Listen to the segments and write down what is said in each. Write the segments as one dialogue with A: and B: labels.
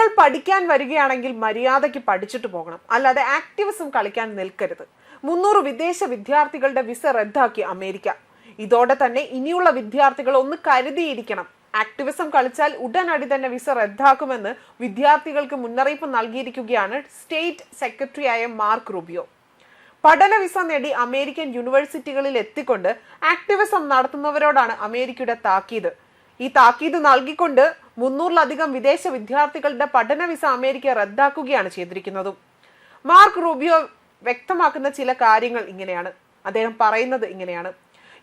A: നിങ്ങൾ പഠിക്കാൻ വരികയാണെങ്കിൽ മര്യാദയ്ക്ക് പഠിച്ചിട്ട് പോകണം. അല്ലാതെ ആക്ടിവിസം കളിക്കാൻ നിൽക്കരുത്. മുന്നൂറ് വിദേശ വിദ്യാർത്ഥികളുടെ വിസ റദ്ദാക്കി അമേരിക്ക. ഇതോടെ തന്നെ ഇനിയുള്ള വിദ്യാർത്ഥികൾ ഒന്ന് കരുതിയിരിക്കണം. ആക്ടിവിസം കളിച്ചാൽ ഉടനടി തന്നെ വിസ റദ്ദാക്കുമെന്ന് വിദ്യാർത്ഥികൾക്ക് മുന്നറിയിപ്പ് നൽകിയിരിക്കുകയാണ് സ്റ്റേറ്റ് സെക്രട്ടറിയായ മാർക്ക് റുബിയോ. പഠന വിസ നേടി അമേരിക്കൻ യൂണിവേഴ്സിറ്റികളിൽ എത്തിക്കൊണ്ട് ആക്ടിവിസം നടത്തുന്നവരോടാണ് അമേരിക്കയുടെ താക്കീത്. ഈ താക്കീത് നൽകിക്കൊണ്ട് മുന്നൂറിലധികം വിദേശ വിദ്യാർത്ഥികളുടെ പഠന വിസ അമേരിക്ക റദ്ദാക്കുകയാണ് ചെയ്തിരിക്കുന്നതും. മാർക്ക് റൂബിയോ വ്യക്തമാക്കുന്ന ചില കാര്യങ്ങൾ ഇങ്ങനെയാണ്. അദ്ദേഹം പറയുന്നത് ഇങ്ങനെയാണ്.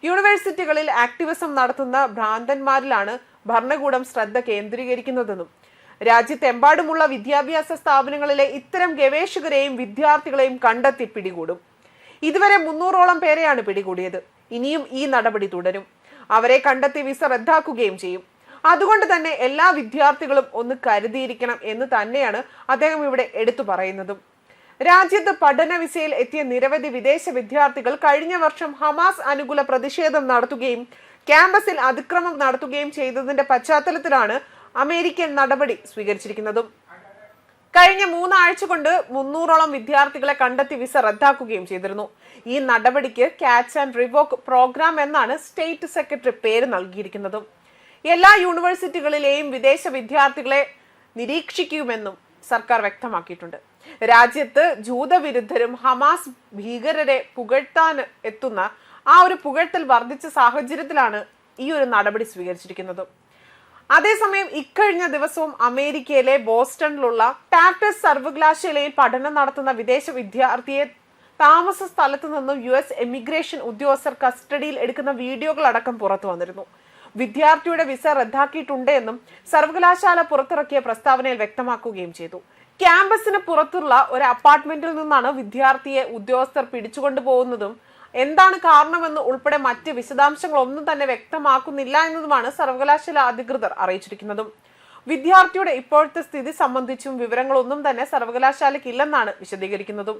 A: യൂണിവേഴ്സിറ്റികളിൽ ആക്ടിവിസം നടത്തുന്ന ഭ്രാന്തന്മാരിലാണ് ഭരണകൂടം ശ്രദ്ധ കേന്ദ്രീകരിക്കുന്നതെന്നും രാജ്യത്തെമ്പാടുമുള്ള വിദ്യാഭ്യാസ സ്ഥാപനങ്ങളിലെ ഇത്തരം ഗവേഷകരെയും വിദ്യാർത്ഥികളെയും കണ്ടെത്തി പിടികൂടും. ഇതുവരെ മുന്നൂറോളം പേരെയാണ് പിടികൂടിയത്. ഇനിയും ഈ നടപടി തുടരും. അവരെ കണ്ടെത്തി വിസ റദ്ദാക്കുകയും ചെയ്യും. അതുകൊണ്ട് തന്നെ എല്ലാ വിദ്യാർത്ഥികളും ഒന്ന് കരുതിയിരിക്കണം എന്ന് തന്നെയാണ് അദ്ദേഹം ഇവിടെ എടുത്തു പറയുന്നതും. രാജ്യത്ത് പഠന വിസയിൽ എത്തിയ നിരവധി വിദേശ വിദ്യാർത്ഥികൾ കഴിഞ്ഞ വർഷം ഹമാസ് അനുകൂല പ്രതിഷേധം നടത്തുകയും ക്യാമ്പസിൽ അതിക്രമം നടത്തുകയും ചെയ്തതിന്റെ പശ്ചാത്തലത്തിലാണ് അമേരിക്കൻ നടപടി സ്വീകരിച്ചിരിക്കുന്നതും. കഴിഞ്ഞ മൂന്നാഴ്ച കൊണ്ട് മുന്നൂറോളം വിദ്യാർത്ഥികളെ കണ്ടെത്തി വിസ റദ്ദാക്കുകയും ചെയ്തിരുന്നു. ഈ നടപടിക്ക് കാച്ച് ആൻഡ് റിവോക്ക് പ്രോഗ്രാം എന്നാണ് സ്റ്റേറ്റ് സെക്രട്ടറി പേര് നൽകിയിരിക്കുന്നതും. എല്ലാ യൂണിവേഴ്സിറ്റികളിലെയും വിദേശ വിദ്യാർത്ഥികളെ നിരീക്ഷിക്കുമെന്നും സർക്കാർ വ്യക്തമാക്കിയിട്ടുണ്ട്. രാജ്യത്ത് ജൂതവിരുദ്ധരും ഹമാസ് ഭീകരരെ പുകഴ്ത്താൻ എത്തുന്ന ആ ഒരു പുകഴ്ത്തൽ വർദ്ധിച്ച സാഹചര്യത്തിലാണ് ഈ ഒരു നടപടി സ്വീകരിച്ചിരിക്കുന്നത്. അതേസമയം ഇക്കഴിഞ്ഞ ദിവസവും അമേരിക്കയിലെ ബോസ്റ്റണിലുള്ള ടാപ്റ്റസ് സർവകലാശാലയിൽ പഠനം നടത്തുന്ന വിദേശ വിദ്യാർത്ഥിയെ താമസ സ്ഥലത്ത് നിന്നും യു എസ് എമിഗ്രേഷൻ ഉദ്യോഗസ്ഥർ കസ്റ്റഡിയിൽ എടുക്കുന്ന വീഡിയോകൾ അടക്കം പുറത്തു വന്നിരുന്നു. വിദ്യാർത്ഥിയുടെ വിസ റദ്ദാക്കിയിട്ടുണ്ട് എന്നും സർവകലാശാല പുറത്തിറക്കിയ പ്രസ്താവനയിൽ വ്യക്തമാക്കുകയും ചെയ്തു. ക്യാമ്പസിന് പുറത്തുള്ള ഒരു അപ്പാർട്ട്മെന്റിൽ നിന്നാണ് വിദ്യാർത്ഥിയെ ഉദ്യോഗസ്ഥർ പിടിച്ചുകൊണ്ടു പോകുന്നതും എന്താണ് കാരണമെന്ന് ഉൾപ്പെടെ മറ്റ് വിശദാംശങ്ങൾ ഒന്നും തന്നെ വ്യക്തമാക്കുന്നില്ല എന്നതുമാണ് സർവകലാശാല അധികൃതർ അറിയിച്ചിരിക്കുന്നതും. വിദ്യാർത്ഥിയുടെ ഇപ്പോഴത്തെ സ്ഥിതി സംബന്ധിച്ചും വിവരങ്ങളൊന്നും തന്നെ സർവകലാശാലയ്ക്ക് ഇല്ലെന്നാണ് വിശദീകരിക്കുന്നതും.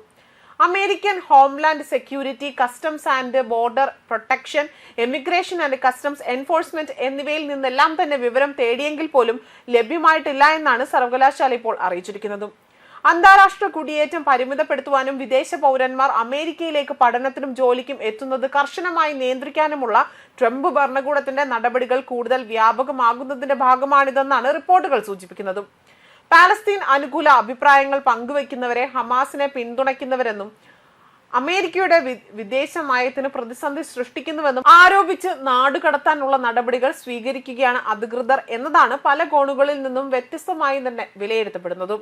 A: American homeland security customs and border protection emigration and customs enforcement എന്നിവയിൽ നിന്നെല്ലാം തന്നെ വിവരം തേടിയെങ്കിൽ പോലും ലഭ്യമായിട്ടില്ല എന്നാണ് സർവകലാശാല ഇപ്പോൾ അറിയിച്ചിരിക്കുന്നതും. അന്താരാഷ്ട്ര കുടിയേറ്റം പരിമിതപ്പെടുത്തുവാനും വിദേശ പൗരന്മാർ അമേരിക്കയിലേക്ക് പഠനത്തിനും ജോലിക്കും എത്തുന്നത് കർശനമായി നിയന്ത്രിക്കാനുമുള്ള ട്രംപ് ഭരണകൂടത്തിന്റെ നടപടികൾ കൂടുതൽ വ്യാപകമാകുന്നതിന്റെ ഭാഗമാണിതെന്നാണ് റിപ്പോർട്ടുകൾ സൂചിപ്പിക്കുന്നത്. പാലസ്തീൻ അനുകൂല അഭിപ്രായങ്ങൾ പങ്കുവെക്കുന്നവരെ ഹമാസിനെ പിന്തുണയ്ക്കുന്നവരെന്നും അമേരിക്കയുടെ വിദേശ നയത്തിന് പ്രതിസന്ധി സൃഷ്ടിക്കുന്നുവെന്നും ആരോപിച്ച് നാടുകടത്താനുള്ള നടപടികൾ സ്വീകരിക്കുകയാണ് അധികൃതർ എന്നതാണ് പല കോണുകളിൽ നിന്നും വ്യത്യസ്തമായി തന്നെ വിലയിരുത്തപ്പെടുന്നതും.